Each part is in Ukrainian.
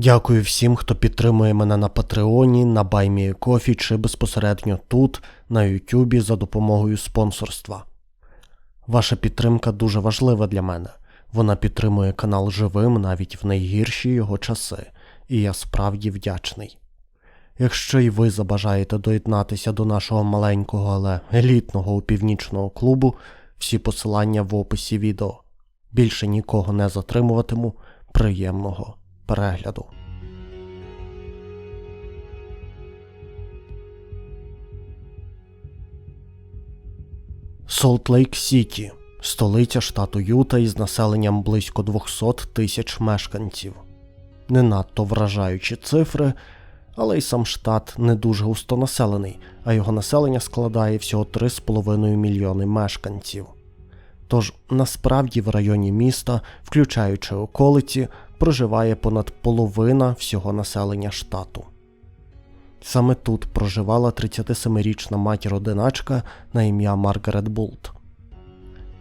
Дякую всім, хто підтримує мене на Патреоні, на Баймієкофі чи безпосередньо тут, на Ютубі за допомогою спонсорства. Ваша підтримка дуже важлива для мене. Вона підтримує канал живим навіть в найгірші його часи, і я справді вдячний. Якщо і ви забажаєте доєднатися до нашого маленького, але елітного упівнічного клубу, всі посилання в описі відео. Більше нікого не затримуватиму. Приємного перегляду. Солт-Лейк Сіті, столиця штату Юта із населенням близько 200 тисяч мешканців. Не надто вражаючі цифри, але й сам штат не дуже густонаселений, а його населення складає всього 3,5 мільйони мешканців. Тож насправді в районі міста, включаючи околиці, проживає понад половина всього населення штату. Саме тут проживала 37-річна матір-одиначка на ім'я Маргарет Булт.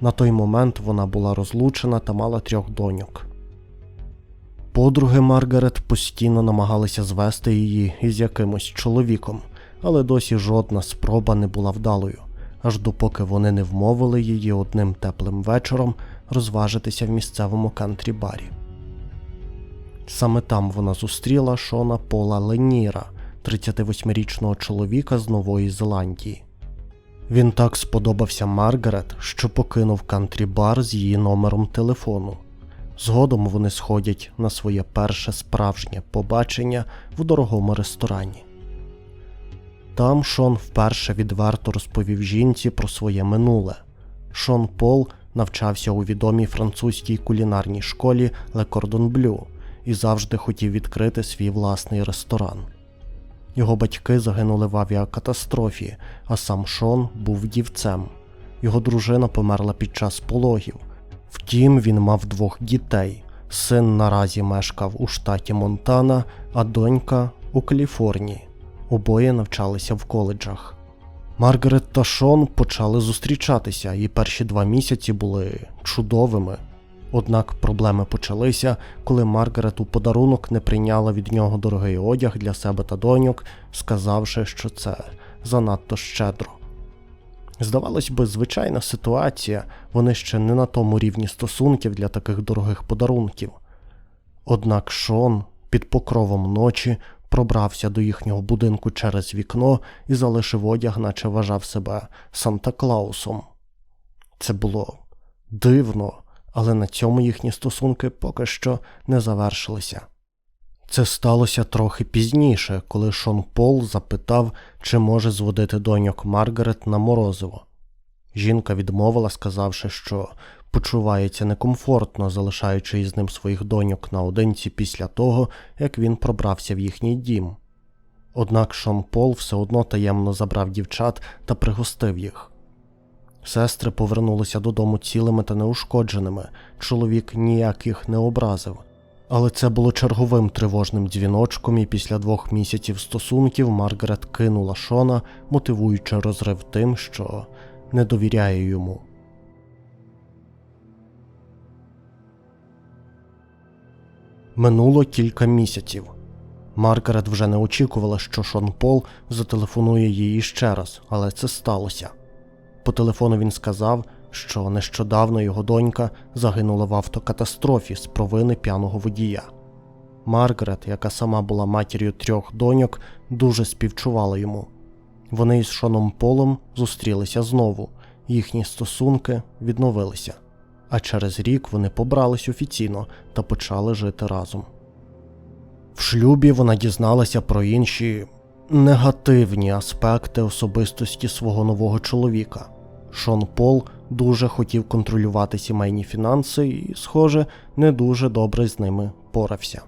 На той момент вона була розлучена та мала трьох доньок. Подруги Маргарет постійно намагалися звести її із якимось чоловіком, але досі жодна спроба не була вдалою, аж допоки вони не вмовили її одним теплим вечором розважитися в місцевому кантрі-барі. Саме там вона зустріла Шона Пола Леніра, 38-річного чоловіка з Нової Зеландії. Він так сподобався Маргарет, що покинув кантрі-бар з її номером телефону. Згодом вони сходять на своє перше справжнє побачення в дорогому ресторані. Там Шон вперше відверто розповів жінці про своє минуле. Шон Пол навчався у відомій французькій кулінарній школі Le Cordon Bleu і завжди хотів відкрити свій власний ресторан. Його батьки загинули в авіакатастрофі, а сам Шон був вдівцем. Його дружина померла під час пологів. Втім, він мав двох дітей. Син наразі мешкав у штаті Монтана, а донька у Каліфорнії. Обоє навчалися в коледжах. Маргарет та Шон почали зустрічатися, і перші два місяці були чудовими. Однак проблеми почалися, коли Маргарет у подарунок не прийняла від нього дорогий одяг для себе та доньок, сказавши, що це занадто щедро. Здавалось би, звичайна ситуація, вони ще не на тому рівні стосунків для таких дорогих подарунків. Однак Шон під покровом ночі пробрався до їхнього будинку через вікно і залишив одяг, наче вважав себе Санта Клаусом. Це було дивно, але на цьому їхні стосунки поки що не завершилися. Це сталося трохи пізніше, коли Шон Пол запитав, чи може зводити доньок Маргарет на морозиво. Жінка відмовила, сказавши, що почувається некомфортно, залишаючи із ним своїх доньок наодинці після того, як він пробрався в їхній дім. Однак Шон Пол все одно таємно забрав дівчат та пригостив їх. Сестри повернулися додому цілими та неушкодженими, чоловік ніяких не образив. Але це було черговим тривожним дзвіночком, і після двох місяців стосунків Маргарет кинула Шона, мотивуючи розрив тим, що не довіряє йому. Минуло кілька місяців. Маргарет вже не очікувала, що Шон Пол зателефонує їй ще раз, але це сталося. По телефону він сказав, що нещодавно його донька загинула в автокатастрофі з провини п'яного водія. Маргарет, яка сама була матір'ю трьох доньок, дуже співчувала йому. Вони із Шоном Полом зустрілися знову, їхні стосунки відновилися, а через рік вони побрались офіційно та почали жити разом. В шлюбі вона дізналася про інші негативні аспекти особистості свого нового чоловіка. Шон Пол дуже хотів контролювати сімейні фінанси і, схоже, не дуже добре з ними порався.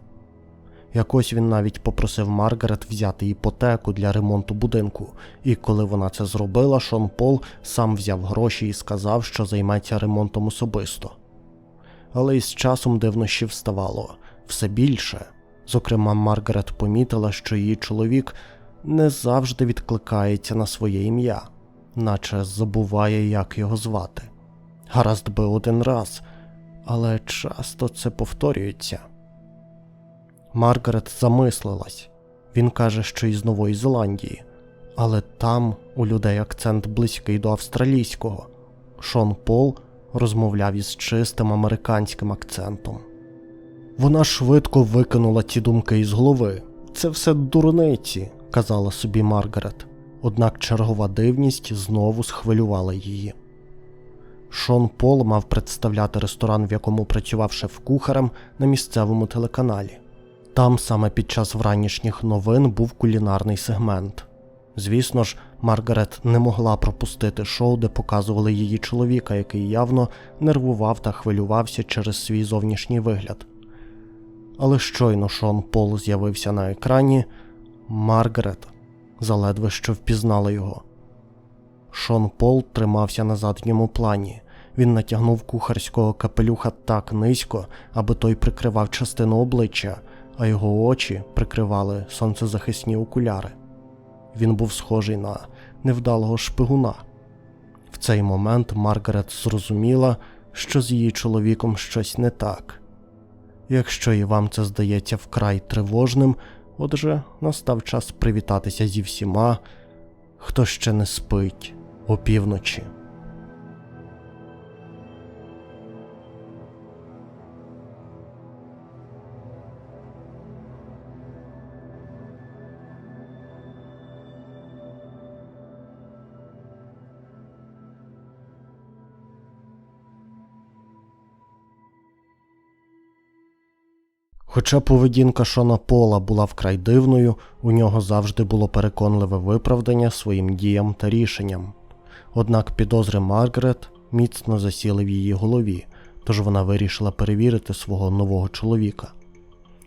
Якось він навіть попросив Маргарет взяти іпотеку для ремонту будинку, і коли вона це зробила, Шон Пол сам взяв гроші і сказав, що займеться ремонтом особисто. Але із часом дивнощів ставало все більше. Зокрема, Маргарет помітила, що її чоловік не завжди відкликається на своє ім'я, наче забуває, як його звати. Гаразд би один раз, але часто це повторюється. Маргарет замислилась. Він каже, що із Нової Зеландії, але там у людей акцент близький до австралійського. Шон Пол розмовляв із чистим американським акцентом. Вона швидко викинула ті думки із голови. Це все дурниці, казала собі Маргарет. Однак чергова дивність знову схвилювала її. Шон Пол мав представляти ресторан, в якому працював шеф-кухарем на місцевому телеканалі. Там саме під час вранішніх новин був кулінарний сегмент. Звісно ж, Маргарет не могла пропустити шоу, де показували її чоловіка, який явно нервував та хвилювався через свій зовнішній вигляд. Але щойно Шон Пол з'явився на екрані, Маргарет заледве що впізнала його. Шон Пол тримався на задньому плані. Він натягнув кухарського капелюха так низько, аби той прикривав частину обличчя, а його очі прикривали сонцезахисні окуляри. Він був схожий на невдалого шпигуна. В цей момент Маргарет зрозуміла, що з її чоловіком щось не так. Якщо і вам це здається вкрай тривожним, отже, настав час привітатися зі всіма, хто ще не спить опівночі. Хоча поведінка Шона Пола була вкрай дивною, у нього завжди було переконливе виправдання своїм діям та рішенням. Однак підозри Маргарет міцно засіли в її голові, тож вона вирішила перевірити свого нового чоловіка.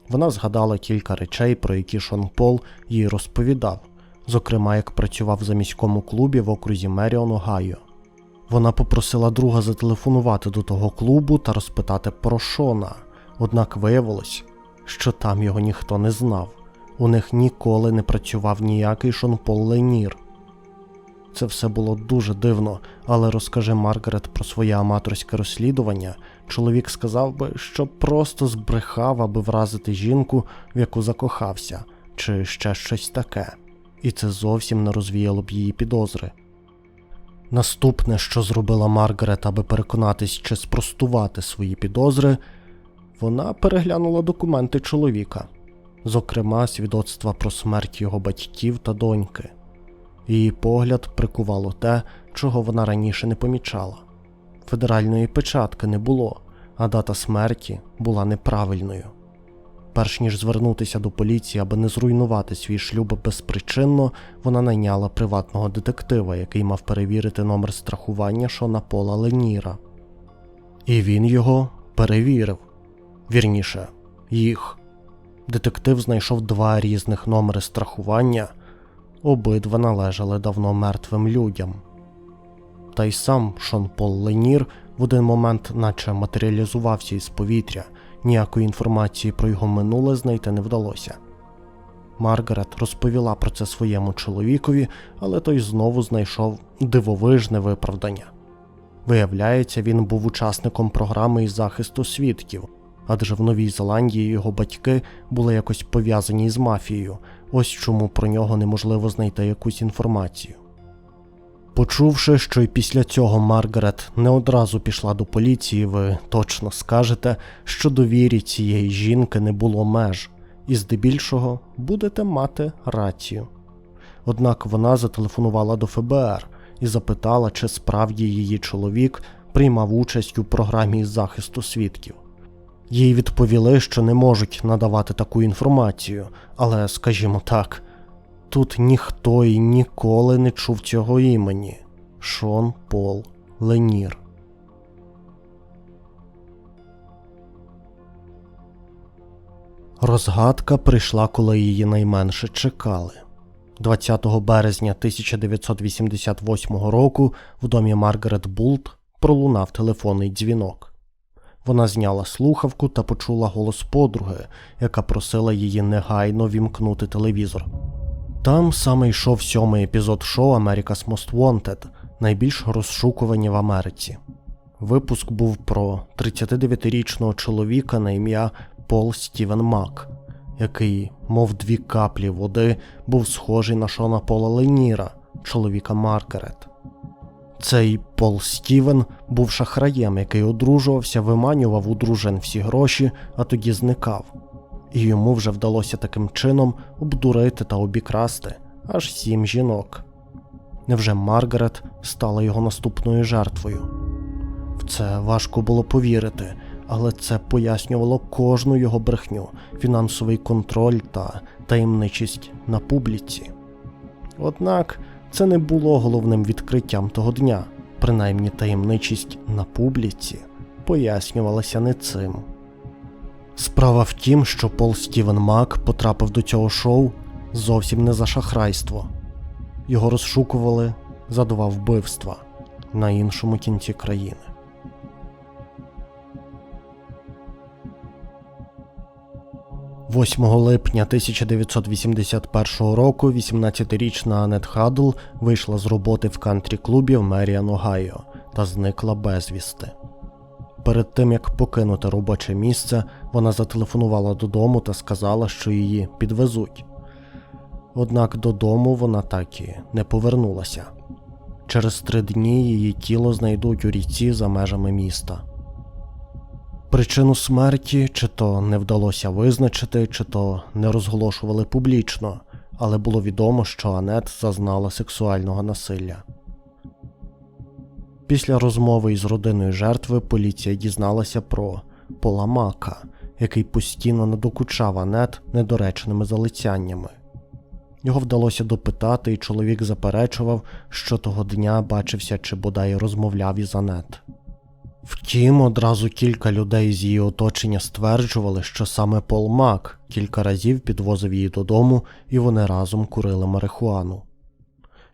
Вона згадала кілька речей, про які Шон Пол їй розповідав, зокрема, як працював в заміському клубі в окрузі Меріон Огайо. Вона попросила друга зателефонувати до того клубу та розпитати про Шона, однак виявилось, що там його ніхто не знав. У них ніколи не працював ніякий Шон Пол Ленір. Це все було дуже дивно, але розкаже Маргарет про своє аматорське розслідування. Чоловік сказав би, що просто збрехав, аби вразити жінку, в яку закохався, чи ще щось таке, і це зовсім не розвіяло б її підозри. Наступне, що зробила Маргарет, аби переконатись чи спростувати свої підозри, вона переглянула документи чоловіка, зокрема свідоцтва про смерть його батьків та доньки. Її погляд прикувало те, чого вона раніше не помічала. Федеральної печатки не було, а дата смерті була неправильною. Перш ніж звернутися до поліції, аби не зруйнувати свій шлюб безпричинно, вона найняла приватного детектива, який мав перевірити номер страхування Шона Пола Леніра. І він його перевірив. Вірніше, їх. Детектив знайшов два різних номери страхування, обидва належали давно мертвим людям. Та й сам Шон Пол Ленір в один момент наче матеріалізувався із повітря, ніякої інформації про його минуле знайти не вдалося. Маргарет розповіла про це своєму чоловікові, але той знову знайшов дивовижне виправдання. Виявляється, він був учасником програми із захисту свідків, адже в Новій Зеландії його батьки були якось пов'язані з мафією, ось чому про нього неможливо знайти якусь інформацію. Почувши, що й після цього Маргарет не одразу пішла до поліції, ви точно скажете, що довірі цієї жінки не було меж, і здебільшого будете мати рацію. Однак вона зателефонувала до ФБР і запитала, чи справді її чоловік приймав участь у програмі захисту свідків. Їй відповіли, що не можуть надавати таку інформацію, але, скажімо так, тут ніхто і ніколи не чув цього імені Шон Пол Ленір. Розгадка прийшла, коли її найменше чекали. 20 березня 1988 року в домі Маргарет Булт пролунав телефонний дзвінок. Вона зняла слухавку та почула голос подруги, яка просила її негайно вімкнути телевізор. Там саме йшов сьомий епізод шоу America's Most Wanted, найбільш розшукувані в Америці. Випуск був про 39-річного чоловіка на ім'я Пол Стівен Мак, який, мов дві каплі води, був схожий на Шона Пола Леніра, чоловіка Маргарет. Цей Пол Стівен був шахраєм, який одружувався, виманював у дружин всі гроші, а тоді зникав. І йому вже вдалося таким чином обдурити та обікрасти аж сім жінок. Невже Маргарет стала його наступною жертвою? В це важко було повірити, але це пояснювало кожну його брехню, фінансовий контроль та таємничість на публіці. Однак це не було головним відкриттям того дня, принаймні таємничість на публіці пояснювалася не цим. Справа в тім, що Пол Стівен Мак потрапив до цього шоу зовсім не за шахрайство. Його розшукували за два вбивства на іншому кінці країни. – 8 липня 1981 року 18-річна Анет Хадл вийшла з роботи в кантрі-клубі в Меріан, Огайо та зникла безвісти. Перед тим як покинути робоче місце, вона зателефонувала додому та сказала, що її підвезуть. Однак додому вона так і не повернулася. Через три дні її тіло знайдуть у ріці за межами міста. Причину смерті чи то не вдалося визначити, чи то не розголошували публічно, але було відомо, що Анет зазнала сексуального насилля. Після розмови із родиною жертви поліція дізналася про Пола Мака, який постійно надокучав Анет недоречними залицяннями. Його вдалося допитати, і чоловік заперечував, що того дня бачився чи бодай розмовляв із Анет. Втім, одразу кілька людей з її оточення стверджували, що саме Пол Мак кілька разів підвозив її додому, і вони разом курили марихуану.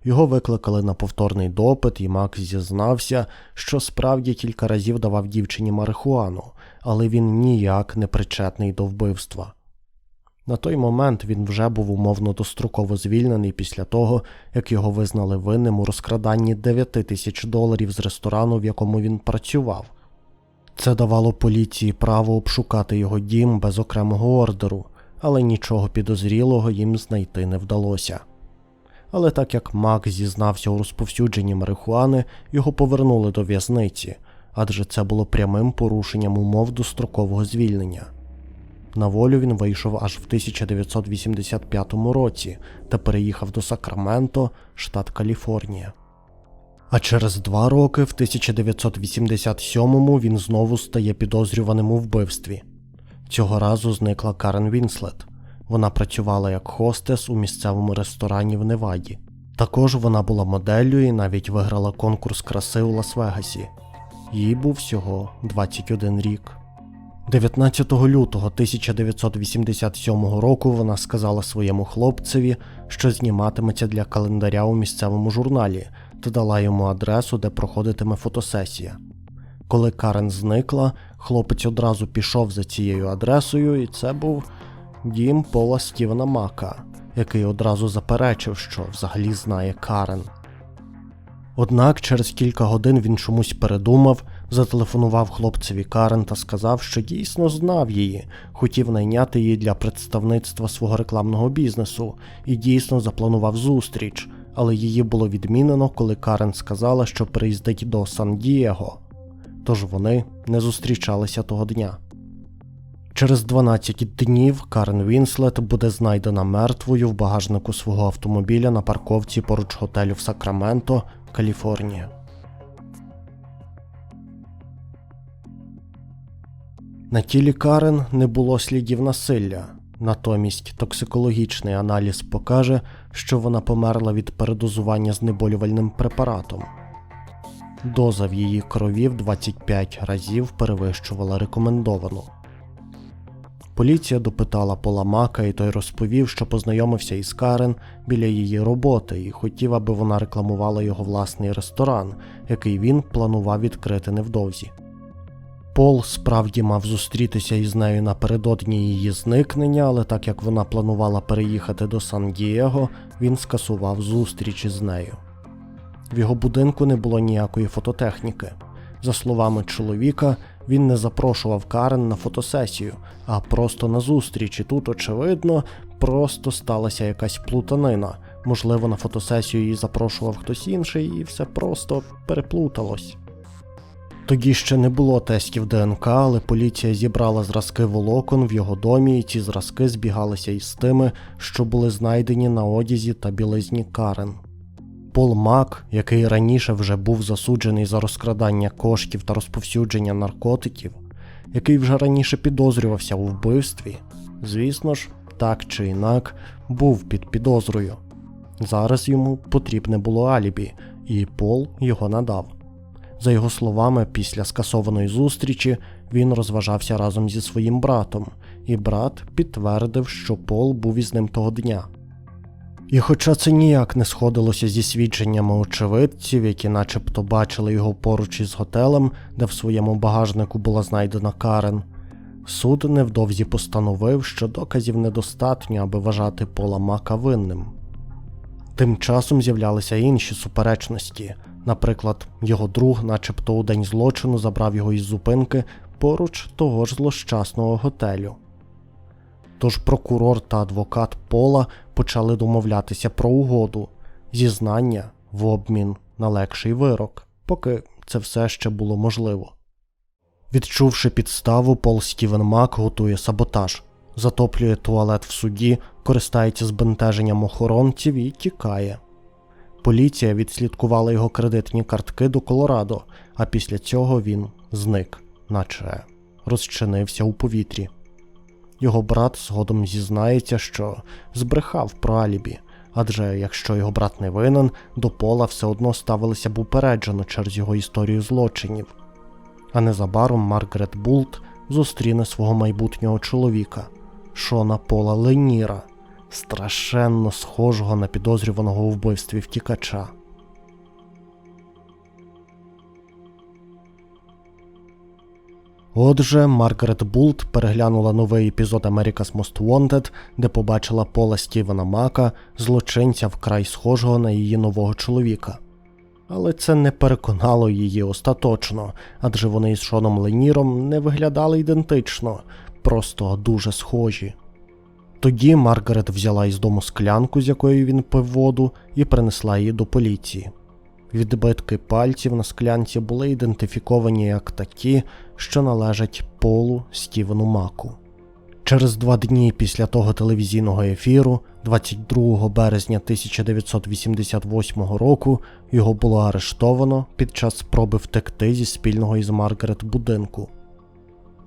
Його викликали на повторний допит, і Мак зізнався, що справді кілька разів давав дівчині марихуану, але він ніяк не причетний до вбивства. На той момент він вже був умовно достроково звільнений після того, як його визнали винним у розкраданні 9 тисяч доларів з ресторану, в якому він працював. Це давало поліції право обшукати його дім без окремого ордеру, але нічого підозрілого їм знайти не вдалося. Але так як Мак зізнався у розповсюдженні марихуани, його повернули до в'язниці, адже це було прямим порушенням умов дострокового звільнення. На волю він вийшов аж в 1985 році та переїхав до Сакраменто, штат Каліфорнія. А через два роки, в 1987-му, він знову стає підозрюваним у вбивстві. Цього разу зникла Карен Вінслет. Вона працювала як хостес у місцевому ресторані в Неваді. Також вона була моделлю і навіть виграла конкурс краси у Лас-Вегасі. Їй був всього 21 рік. 19 лютого 1987 року вона сказала своєму хлопцеві, що зніматиметься для календаря у місцевому журналі, та дала йому адресу, де проходитиме фотосесія. Коли Карен зникла, хлопець одразу пішов за цією адресою, і це був дім Пола Стівена Мака, який одразу заперечив, що взагалі знає Карен. Однак через кілька годин він чомусь передумав, зателефонував хлопцеві Карен та сказав, що дійсно знав її, хотів найняти її для представництва свого рекламного бізнесу і дійсно запланував зустріч, але її було відмінено, коли Карен сказала, що приїздить до Сан-Дієго. Тож вони не зустрічалися того дня. Через 12 днів Карен Вінслет буде знайдена мертвою в багажнику свого автомобіля на парковці поруч готелю в Сакраменто, Каліфорнія. На тілі Карен не було слідів насилля, натомість токсикологічний аналіз покаже, що вона померла від передозування знеболювальним препаратом. Доза в її крові в 25 разів перевищувала рекомендовану. Поліція допитала Пола Мака, і той розповів, що познайомився із Карен біля її роботи і хотів, аби вона рекламувала його власний ресторан, який він планував відкрити невдовзі. Пол справді мав зустрітися із нею напередодні її зникнення, але так як вона планувала переїхати до Сан-Дієго, він скасував зустріч із нею. В його будинку не було ніякої фототехніки. За словами чоловіка, він не запрошував Карен на фотосесію, а просто на зустріч. І тут, очевидно, просто сталася якась плутанина. Можливо, на фотосесію її запрошував хтось інший, і все просто переплуталось. Тоді ще не було тестів ДНК, але поліція зібрала зразки волокон в його домі, і ці зразки збігалися із тими, що були знайдені на одязі та білизні Карен. Пол Мак, який раніше вже був засуджений за розкрадання коштів та розповсюдження наркотиків, який вже раніше підозрювався у вбивстві, звісно ж, так чи інак, був під підозрою. Зараз йому потрібне було алібі, і Пол його надав. За його словами, після скасованої зустрічі він розважався разом зі своїм братом, і брат підтвердив, що Пол був із ним того дня. І хоча це ніяк не сходилося зі свідченнями очевидців, які начебто бачили його поруч із готелем, де в своєму багажнику була знайдена Карен, суд невдовзі постановив, що доказів недостатньо, аби вважати Пола Мака винним. Тим часом з'являлися інші суперечності. Наприклад, його друг, начебто у день злочину, забрав його із зупинки поруч того ж злощасного готелю. Тож прокурор та адвокат Пола почали домовлятися про угоду, зізнання в обмін на легший вирок, поки це все ще було можливо. Відчувши підставу, Пол Стівен Мак готує саботаж, затоплює туалет в суді, користається збентеженням охоронців і тікає. Поліція відслідкувала його кредитні картки до Колорадо, а після цього він зник, наче розчинився у повітрі. Його брат згодом зізнається, що збрехав про Алібі, адже якщо його брат не винен, до пола все одно ставилися б упереджено через його історію злочинів. А незабаром Маргарет Булт зустріне свого майбутнього чоловіка, Шона Пола Леніра, страшенно схожого на підозрюваного у вбивстві втікача. Отже, Маргарет Булт переглянула новий епізод America's Most Wanted, де побачила Пола Стівена Мака, злочинця вкрай схожого на її нового чоловіка. Але це не переконало її остаточно, адже вони із Шоном Леніром не виглядали ідентично, просто дуже схожі. Тоді Маргарет взяла із дому склянку, з якої він пив воду, і принесла її до поліції. Відбитки пальців на склянці були ідентифіковані як такі, що належать Полу Стівену Маку. Через два дні після того телевізійного ефіру, 22 березня 1988 року, його було арештовано під час спроби втекти зі спільного із Маргарет будинку.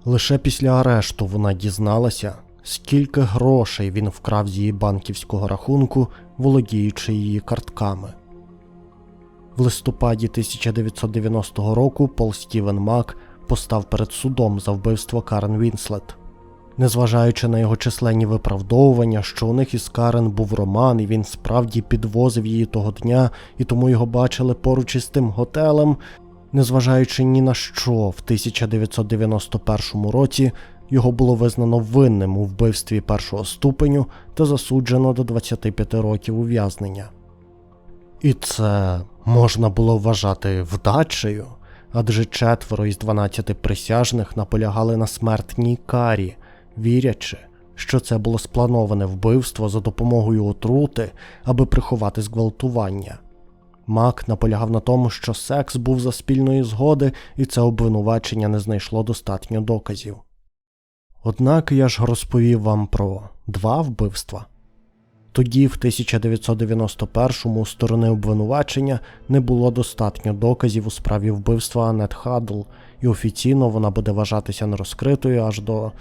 Лише після арешту вона дізналася, скільки грошей він вкрав з її банківського рахунку, володіючи її картками. В листопаді 1990 року Пол Стівен Мак постав перед судом за вбивство Карен Вінслет. Незважаючи на його численні виправдовування, що у них із Карен був роман, і він справді підвозив її того дня, і тому його бачили поруч із тим готелем, незважаючи ні на що, в 1991 році його було визнано винним у вбивстві першого ступеню та засуджено до 25 років ув'язнення. І це можна було вважати вдачею, адже четверо із 12 присяжних наполягали на смертній карі, вірячи, що це було сплановане вбивство за допомогою отрути, аби приховати зґвалтування. Мак наполягав на тому, що секс був за спільної згоди, і це обвинувачення не знайшло достатньо доказів. Однак я ж розповів вам про два вбивства. Тоді, в 1991-му, у сторони обвинувачення не було достатньо доказів у справі вбивства Анет Хадл, і офіційно вона буде вважатися нерозкритою аж до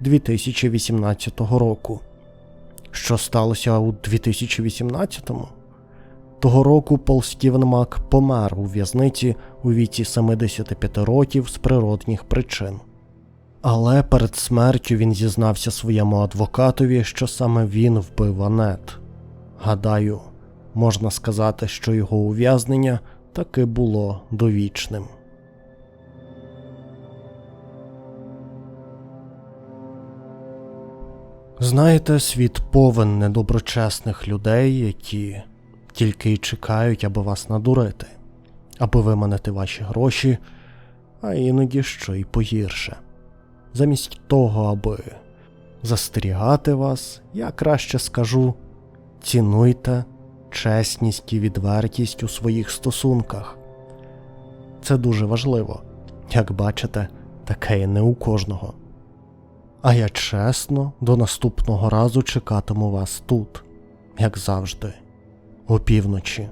2018 року. Що сталося у 2018-му? Того року Пол Стівен Мак помер у в'язниці у віці 75 років з природних причин. Але перед смертю він зізнався своєму адвокатові, що саме він вбив Анет. Гадаю, можна сказати, що його ув'язнення таки було довічним. Знаєте, світ повен недоброчесних людей, які тільки й чекають, аби вас надурити, аби виманити ваші гроші, а іноді ще й погірше. Замість того, аби застерігати вас, я краще скажу цінуйте чесність і відвертість у своїх стосунках. Це дуже важливо. Як бачите, таке є не у кожного. А я чесно до наступного разу чекатиму вас тут, як завжди, опівночі.